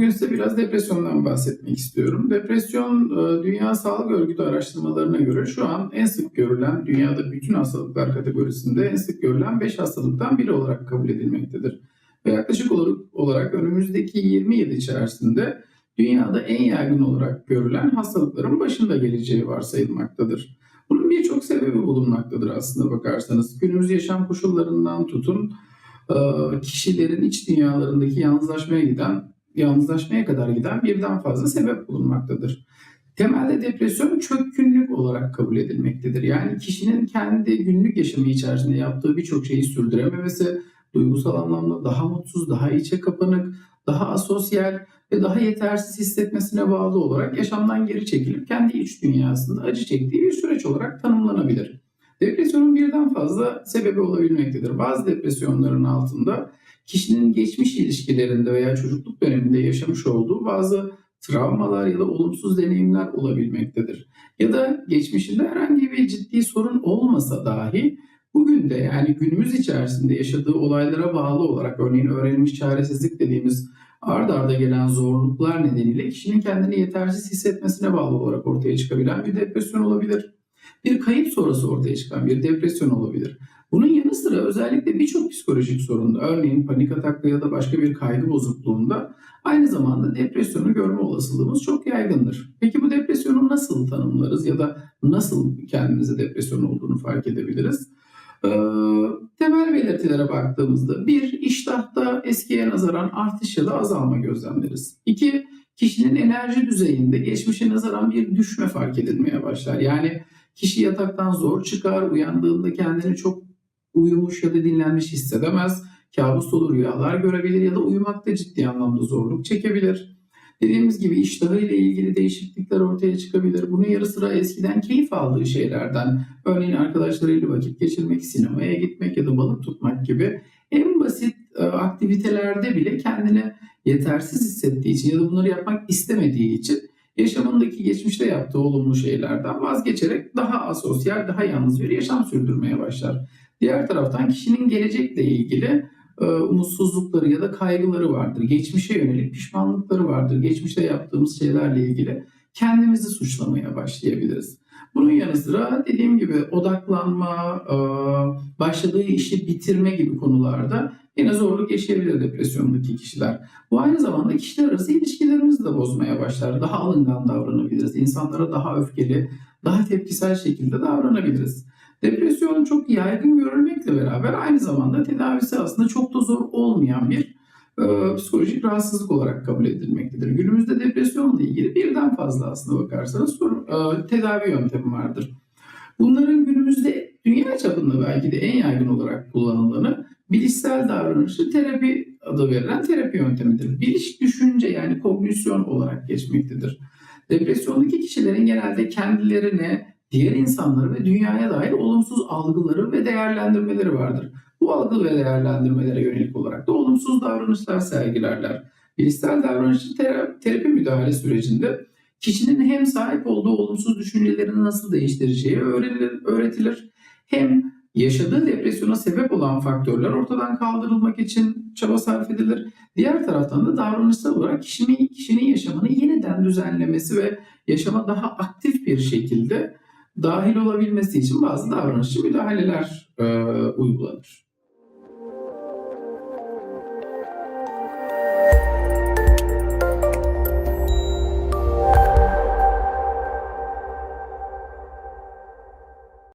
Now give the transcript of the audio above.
Bugün size biraz depresyondan bahsetmek istiyorum. Depresyon, e, Dünya Sağlık Örgütü araştırmalarına göre şu an en sık görülen, dünyada bütün hastalıklar kategorisinde en sık görülen 5 hastalıktan biri olarak kabul edilmektedir. Ve yaklaşık olarak, önümüzdeki 20 yıl içerisinde dünyada en yaygın olarak görülen hastalıkların başında geleceği varsayılmaktadır. Bunun birçok sebebi bulunmaktadır aslında bakarsanız. Günümüz yaşam koşullarından tutun, kişilerin iç dünyalarındaki yalnızlaşmaya giden yalnızlaşmaya kadar giden birden fazla sebep bulunmaktadır. Temelde depresyon çökkünlük olarak kabul edilmektedir. Yani kişinin kendi günlük yaşamı içerisinde yaptığı birçok şeyi sürdürememesi, duygusal anlamda daha mutsuz, daha içe kapanık, daha asosyal ve daha yetersiz hissetmesine bağlı olarak yaşamdan geri çekilip kendi iç dünyasında acı çektiği bir süreç olarak tanımlanabilir. Depresyonun birden fazla sebebi olabilmektedir. Bazı depresyonların altında kişinin geçmiş ilişkilerinde veya çocukluk döneminde yaşamış olduğu bazı travmalar ya da olumsuz deneyimler olabilmektedir. Ya da geçmişinde herhangi bir ciddi sorun olmasa dahi bugün de yani günümüz içerisinde yaşadığı olaylara bağlı olarak örneğin öğrenilmiş çaresizlik dediğimiz ard arda gelen zorluklar nedeniyle kişinin kendini yetersiz hissetmesine bağlı olarak ortaya çıkabilen bir depresyon olabilir. Bir kayıp sonrası ortaya çıkan bir depresyon olabilir. Bunun yanı sıra özellikle birçok psikolojik sorunda, örneğin panik atakta ya da başka bir kaygı bozukluğunda aynı zamanda depresyonu görme olasılığımız çok yaygındır. Peki bu depresyonu nasıl tanımlarız ya da nasıl kendimize depresyon olduğunu fark edebiliriz? Ee, temel belirtilere baktığımızda bir, iştahta eskiye nazaran artış ya da azalma gözlemleriz. İki, kişinin enerji düzeyinde geçmişe nazaran bir düşme fark edilmeye başlar. Yani kişi yataktan zor çıkar, uyandığında kendini çok uyumuş ya da dinlenmiş hissedemez. Kabus dolu rüyalar görebilir ya da uyumakta ciddi anlamda zorluk çekebilir. Dediğimiz gibi iştahı ile ilgili değişiklikler ortaya çıkabilir. Bunun yarı sıra eskiden keyif aldığı şeylerden, örneğin arkadaşlarıyla vakit geçirmek, sinemaya gitmek ya da balık tutmak gibi en basit e, aktivitelerde bile kendini yetersiz hissettiği için ya da bunları yapmak istemediği için yaşamındaki geçmişte yaptığı olumlu şeylerden vazgeçerek daha asosyal, daha yalnız bir yaşam sürdürmeye başlar. Diğer taraftan kişinin gelecekle ilgili e, umutsuzlukları ya da kaygıları vardır. Geçmişe yönelik pişmanlıkları vardır. Geçmişte yaptığımız şeylerle ilgili kendimizi suçlamaya başlayabiliriz. Bunun yanı sıra dediğim gibi odaklanma, e, başladığı işi bitirme gibi konularda yine zorluk yaşayabilir depresyondaki kişiler. Bu aynı zamanda kişiler arası ilişkilerimizi de bozmaya başlar. Daha alıngan davranabiliriz. İnsanlara daha öfkeli, daha tepkisel şekilde davranabiliriz. Depresyon çok yaygın görülmekle beraber aynı zamanda tedavisi aslında çok da zor olmayan bir e, psikolojik rahatsızlık olarak kabul edilmektedir. Günümüzde depresyonla ilgili birden fazla aslında bakarsanız sorun, e, tedavi yöntemi vardır. Bunların günümüzde dünya çapında belki de en yaygın olarak kullanılanı bilişsel davranışlı terapi adı verilen terapi yöntemidir. Biliş düşünce yani kognisyon olarak geçmektedir. Depresyondaki kişilerin genelde kendilerine, diğer insanları ve dünyaya dair olumsuz algıları ve değerlendirmeleri vardır. Bu algı ve değerlendirmelere yönelik olarak da olumsuz davranışlar sergilerler. Bilişsel davranışçı terapi, terapi müdahale sürecinde kişinin hem sahip olduğu olumsuz düşüncelerini nasıl değiştireceği öğrenilir, öğretilir. Hem yaşadığı depresyona sebep olan faktörler ortadan kaldırılmak için çaba sarf edilir. Diğer taraftan da davranışsal olarak kişinin, kişinin yaşamını yeniden düzenlemesi ve yaşama daha aktif bir şekilde dahil olabilmesi için bazı davranışçı müdahaleler e, uygulanır.